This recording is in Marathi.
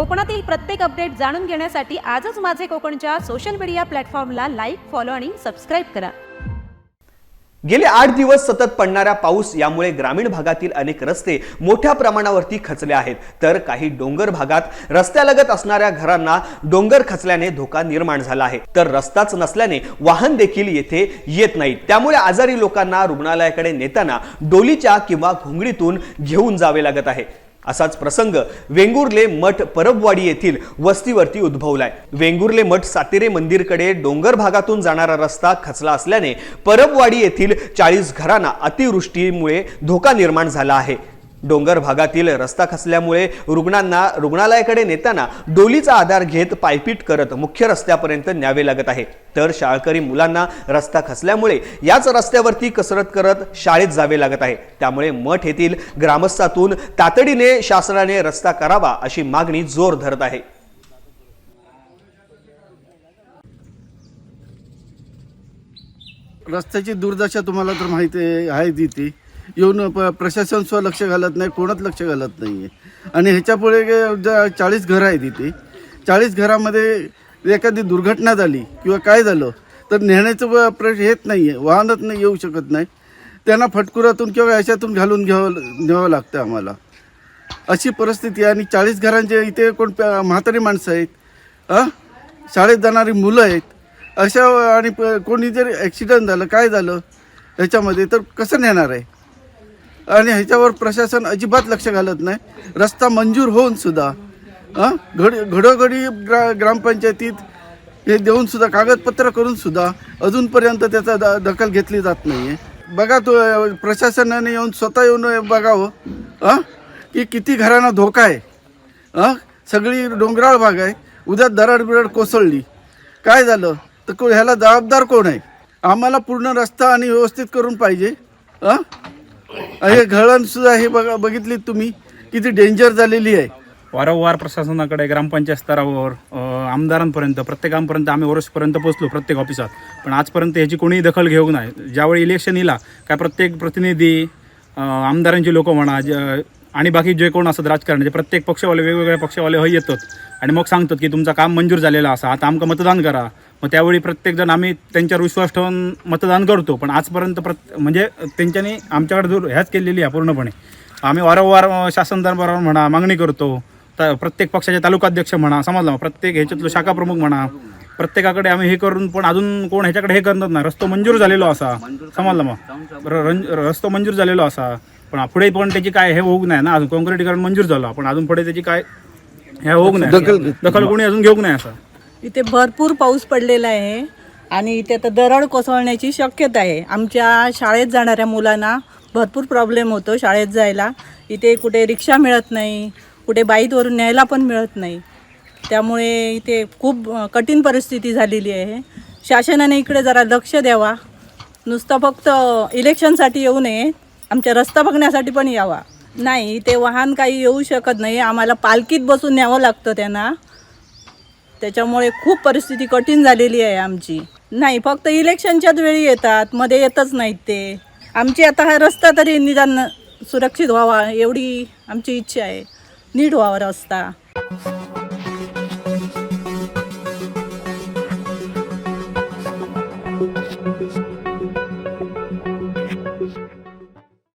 कोकणातील प्रत्येक अपडेट जाणून घेण्यासाठी आजच माझे कोकणच्या सोशल मीडिया प्लॅटफॉर्मला लाईक फॉलो आणि सबस्क्राईब करा. गेले आठ दिवस सतत पडणारा पाऊस यामुळे ग्रामीण भागातील अनेक रस्ते मोठ्या प्रमाणावरती खचले आहेत. तर काही डोंगर भागात रस्त्यालगत असणाऱ्या घरांना डोंगर खचल्याने धोका निर्माण झाला आहे. तर रस्ताच नसल्याने वाहन देखील येथे येत नाही त्यामुळे आजारी लोकांना रुग्णालयाकडे नेताना डोलीच्या किंवा घोंगडीतून घेऊन जावे लागत आहे. असाच प्रसंग वेंगुर्ले मठ परबवाडी येथील वस्तीवरती उद्भवलाय. वेंगुर्ले मठ सातेरे मंदिरकडे डोंगर भागातून जाणारा रस्ता खचला असल्याने परबवाडी येथील चाळीस घरांना अतिवृष्टीमुळे धोका निर्माण झाला आहे. डोंगर भागातील रस्ता खचल्यामुळे रुग्णांना रुग्णालयाकडे नेताना डोलीचा आधार घेत पायपीट करत मुख्य रस्त्यापर्यंत न्यावे लागत आहे. तर शाळकरी मुलांना रस्ता खचल्यामुळे याच रस्त्यावरती कसरत करत शाळेत जावे लागत आहे. त्यामुळे मठ येथील ग्रामस्थातून तातडीने शासनाने रस्ता करावा अशी मागणी जोर धरत आहे. रस्त्याची दुर्दशा तुम्हाला तर माहिती आहे आहे ती. येऊन प प्रशासन स्व लक्ष घालत नाही कोणच लक्ष घालत नाही आहे आणि ह्याच्यापुढे ज्या चाळीस घरं आहेत इथे चाळीस घरामध्ये एखादी दुर्घटना झाली किंवा काय झालं तर नेण्याचं प्रश्न येत नाही आहे वाहनच नाही येऊ शकत नाही. त्यांना फटकुरातून किंवा याच्यातून घालून घ्यावं घ्यावं लागतं आम्हाला. अशी परिस्थिती आहे. आणि चाळीस घरांचे इथे कोण म्हातारी माणसं आहेत हां शाळेत जाणारी मुलं आहेत. अशा आणि प- कोणी जर ॲक्सिडेंट झालं काय झालं ह्याच्यामध्ये तर कसं नेणार आहे? आणि ह्याच्यावर प्रशासन अजिबात लक्ष घालत नाही. रस्ता मंजूर होऊन सुद्धा हां घड घडोघडी ग्रा ग्रामपंचायतीत हे देऊन सुद्धा कागदपत्र करून सुद्धा अजूनपर्यंत त्याचा द दखल घेतली जात नाही आहे बघा तो प्रशासनाने येऊन स्वतः येऊन बघावं हां की किती घरांना धोका आहे. हां सगळी डोंगराळ भाग आहे. उद्या दरड बिराड कोसळली. काय झालं? तर ह्याला जबाबदार कोण आहे? आम्हाला पूर्ण रस्ता आणि व्यवस्थित करून पाहिजे हां हे घळण सुद्धा हे बघा बघितली तुम्ही किती डेंजर झालेली आहे. वारंवार प्रशासनाकडे ग्रामपंचायत स्तरावर आमदारांपर्यंत प्रत्येकांपर्यंत आम्ही वर्षपर्यंत पोहोचलो प्रत्येक ऑफिसात. पण आजपर्यंत याची कोणीही दखल घेऊ नाही. ज्यावेळी इलेक्शन येला काय प्रत्येक प्रतिनिधी आमदारांची लोक म्हणा आणि बाकी जे कोण असतात राजकारणाचे प्रत्येक पक्षवाले वेगवेगळ्या पक्षवाले हय येतात आणि मग सांगतात की तुमचं काम मंजूर झालेलं असा. आता आमकां मतदान करा. मग त्यावेळी प्रत्येकजण आम्ही त्यांच्यावर विश्वास ठेवून मतदान करतो. पण आजपर्यंत प्रत म्हणजे त्यांच्यानी आमच्याकडे दूर ह्याच केलेली आहे पूर्णपणे. आम्ही वारंवार शासन दरबारावर म्हणा मागणी करतो. त प्रत्येक पक्षाचे तालुकाध्यक्ष म्हणा समजला प्रत्येक ह्याच्यातलं शाखा प्रमुख म्हणा प्रत्येकाकडे आम्ही हे करून पण अजून कोण ह्याच्याकडे हे करत नाही. रस्तो मंजूर झालेलो असा. समजला मग. रस्तो मंजूर झालेलो असा. पण पुढे पण त्याची काय हे होऊ नाही ना. अजून कॉन्क्रिटीकरण मंजूर झालं. पण अजून पुढे त्याची काय हे होऊ नाही दखल- दखल कोणी अजून घेऊ नाही असं. इथे भरपूर पाऊस पडलेला आहे आणि इथे आता दरड कोसळण्याची शक्यता आहे. आमच्या शाळेत जाणाऱ्या मुलांना भरपूर प्रॉब्लेम होतो शाळेत जायला. इथे कुठे रिक्षा मिळत नाही कुठे बाईकवरून न्यायला पण मिळत नाही. त्यामुळे इथे खूप कठीण परिस्थिती झालेली आहे. शासनाने इकडे जरा लक्ष द्यावा. नुसतं फक्त इलेक्शनसाठी येऊ नये आमच्या रस्ता बघण्यासाठी पण यावा. नाही ते वाहन काही येऊ शकत नाही. आम्हाला पालखीत बसून न्यावं लागतं त्यांना. त्याच्यामुळे खूप परिस्थिती कठीण झालेली आहे आमची. नाही फक्त इलेक्शनच्याच वेळी येतात मध्ये येतच नाहीत ते. आमची आता हा रस्ता तरी निदान सुरक्षित व्हावा एवढी आमची इच्छा आहे. नीट व्हावा रस्ता.